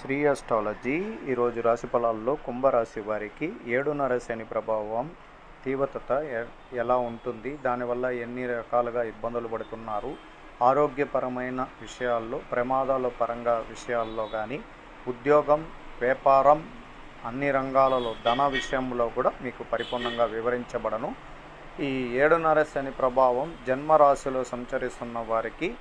Shri astrology ఈరోజు రాశి ఫలాల్లో కుంభరాశి వారికి ఏడున్నర శని ప్రభావం తీవ్రత ఎ- ఎలా ఉంటుంది? దానివల్ల ఎన్ని రకాలుగా ఇబ్బందులు పడుతున్నారు? ఆరోగ్యపరమైన విషయాల్లో ప్రమాదాల పరంగా విషయాల్లో కానీ ఉద్యోగం వ్యాపారం అన్ని రంగాలలో ధన విషయంలో కూడా మీకు పరిపూర్ణంగా వివరించబడను. ఈ ఏడున్నర శని ప్రభావం జన్మరాశిలో సంచరిస్తున్న వారికి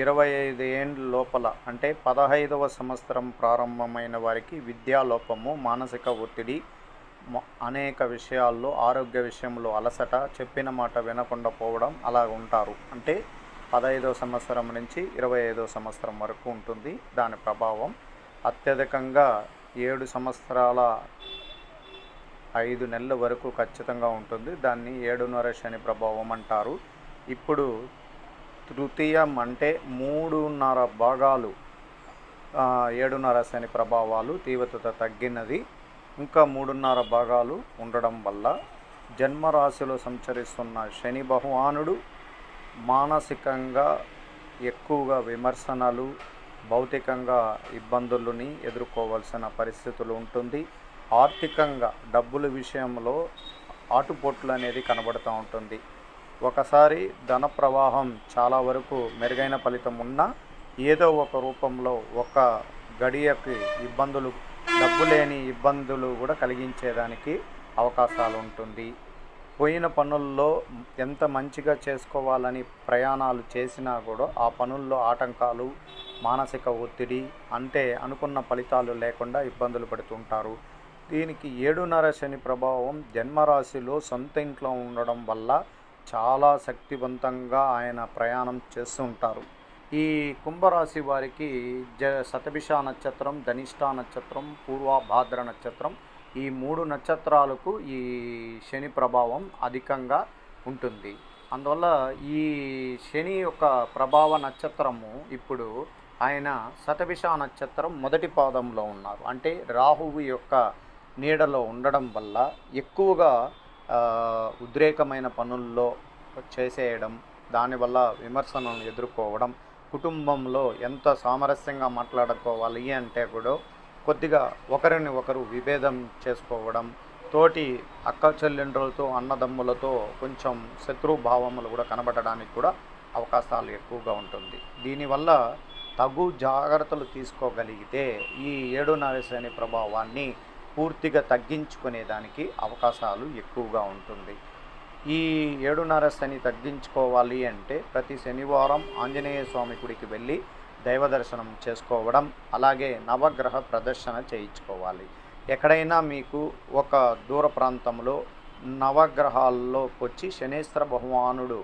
ఇరవై ఐదు ఏండ్ల లోపల అంటే పదహైదవ సంవత్సరం ప్రారంభమైన వారికి విద్యాలోపము మానసిక ఒత్తిడి అనేక విషయాల్లో ఆరోగ్య విషయంలో అలసట చెప్పిన మాట వినకుండా పోవడం అలా ఉంటారు. అంటే పదహైదవ సంవత్సరం నుంచి ఇరవై ఐదవ సంవత్సరం వరకు ఉంటుంది దాని ప్రభావం. అత్యధికంగా ఏడు సంవత్సరాల ఐదు నెలల వరకు ఖచ్చితంగా ఉంటుంది. దాన్ని ఏడున్నర శని ప్రభావం అంటారు. ఇప్పుడు తృతీయం అంటే మూడున్నర భాగాలు ఏడున్నర శని ప్రభావాలు తీవ్రత తగ్గినది. ఇంకా మూడున్నర భాగాలు ఉండడం వల్ల జన్మరాశిలో సంచరిస్తున్న శని బహుమానుడు మానసికంగా ఎక్కువగా విమర్శనలు భౌతికంగా ఇబ్బందులని ఎదుర్కోవాల్సిన పరిస్థితులు ఉంటుంది. ఆర్థికంగా డబ్బుల విషయంలో ఆటుపోట్లు అనేది కనబడుతూ ఉంటుంది. ఒకసారి ధన ప్రవాహం చాలా వరకు మెరుగైన ఫలితం ఉన్నా ఏదో ఒక రూపంలో ఒక గడియకి ఇబ్బందులు డబ్బు లేని ఇబ్బందులు కూడా కలిగించేదానికి అవకాశాలు ఉంటుంది. పోయిన పనుల్లో ఎంత మంచిగా చేసుకోవాలని ప్రయాణాలు చేసినా కూడా ఆ పనుల్లో ఆటంకాలు మానసిక ఒత్తిడి అంటే అనుకున్న ఫలితాలు లేకుండా ఇబ్బందులు పడుతుంటారు. దీనికి ఏడున్నర శని ప్రభావం జన్మరాశిలో సొంత ఇంట్లో ఉండడం వల్ల చాలా శక్తివంతంగా ఆయన ప్రయాణం చేస్తూ ఉంటారు. ఈ కుంభరాశి వారికి జ శతభిష నక్షత్రం ధనిష్ట నక్షత్రం పూర్వభాద్ర నక్షత్రం ఈ మూడు నక్షత్రాలకు ఈ శని ప్రభావం అధికంగా ఉంటుంది. అందువల్ల ఈ శని యొక్క ప్రభావ నక్షత్రము ఇప్పుడు ఆయన శతభిష నక్షత్రం మొదటి పాదంలో ఉన్నారు. అంటే రాహువు యొక్క నీడలో ఉండడం వల్ల ఎక్కువగా ఉద్రేకమైన పనుల్లో చేసేయడం దానివల్ల విమర్శనలను ఎదుర్కోవడం కుటుంబంలో ఎంత సామరస్యంగా మాట్లాడుకోవాలి అంటే కూడా కొద్దిగా ఒకరిని ఒకరు విభేదం చేసుకోవడం తోటి అక్క చెల్లెండ్రులతో అన్నదమ్ములతో కొంచెం శత్రుభావములు కూడా కనబడడానికి కూడా అవకాశాలు ఎక్కువగా ఉంటుంది. దీనివల్ల తగు జాగ్రత్తలు తీసుకోగలిగితే ఈ ఏడున్నర శని ప్రభావాన్ని పూర్తిగా తగ్గించుకునేదానికి అవకాశాలు ఎక్కువగా ఉంటుంది. ఈ ఏడున్నర శని తగ్గించుకోవాలి అంటే ప్రతి శనివారం ఆంజనేయ స్వామి గుడికి వెళ్ళి దైవ దర్శనం చేసుకోవడం అలాగే నవగ్రహ ప్రదర్శన చేయించుకోవాలి. ఎక్కడైనా మీకు ఒక దూర ప్రాంతంలో నవగ్రహాల్లోకి వచ్చి శనేశ్వర భగవానుడు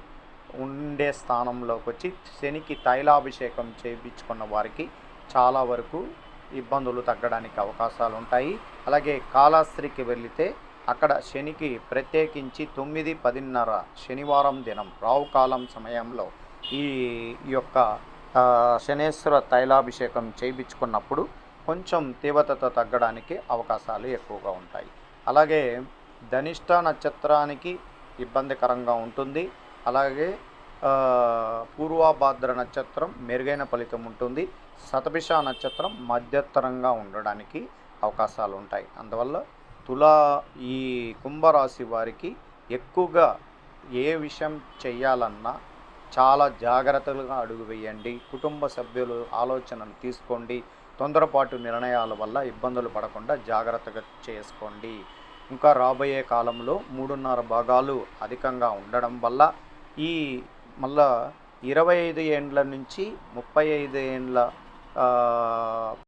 ఉండే స్థానంలోకి వచ్చి శనికి తైలాభిషేకం చేయించుకున్న వారికి చాలా వరకు ఇబ్బందులు తగ్గడానికి అవకాశాలు ఉంటాయి అలాగే కాళాస్త్రికి వెళితే అక్కడ శనికి ప్రత్యేకించి తొమ్మిది పదిన్నర శనివారం దినం రావుకాలం సమయంలో ఈ యొక్క శనేశ్వర తైలాభిషేకం చేయించుకున్నప్పుడు కొంచెం తీవ్రత తగ్గడానికి అవకాశాలు ఎక్కువగా ఉంటాయి. అలాగే ధనిష్ట నక్షత్రానికి ఇబ్బందికరంగా ఉంటుంది. అలాగే పూర్వభాద్ర నక్షత్రం మెరుగైన ఫలితం ఉంటుంది. శతభిష నక్షత్రం మధ్యతరంగా ఉండడానికి అవకాశాలు ఉంటాయి. అందువల్ల తులా ఈ కుంభరాశి వారికి ఎక్కువగా ఏ విషయం చేయాలన్నా చాలా జాగ్రత్తలుగా అడుగు వేయండి. కుటుంబ సభ్యులు ఆలోచనను తీసుకోండి. తొందరపాటు నిర్ణయాల వల్ల ఇబ్బందులు పడకుండా జాగ్రత్తగా చేసుకోండి. ఇంకా రాబోయే కాలంలో మూడున్నర భాగాలు అధికంగా ఉండడం వల్ల ఈ మళ్ళా ఇరవై ఐదు ఏండ్ల నుంచి ముప్పై ఐదు ఏండ్ల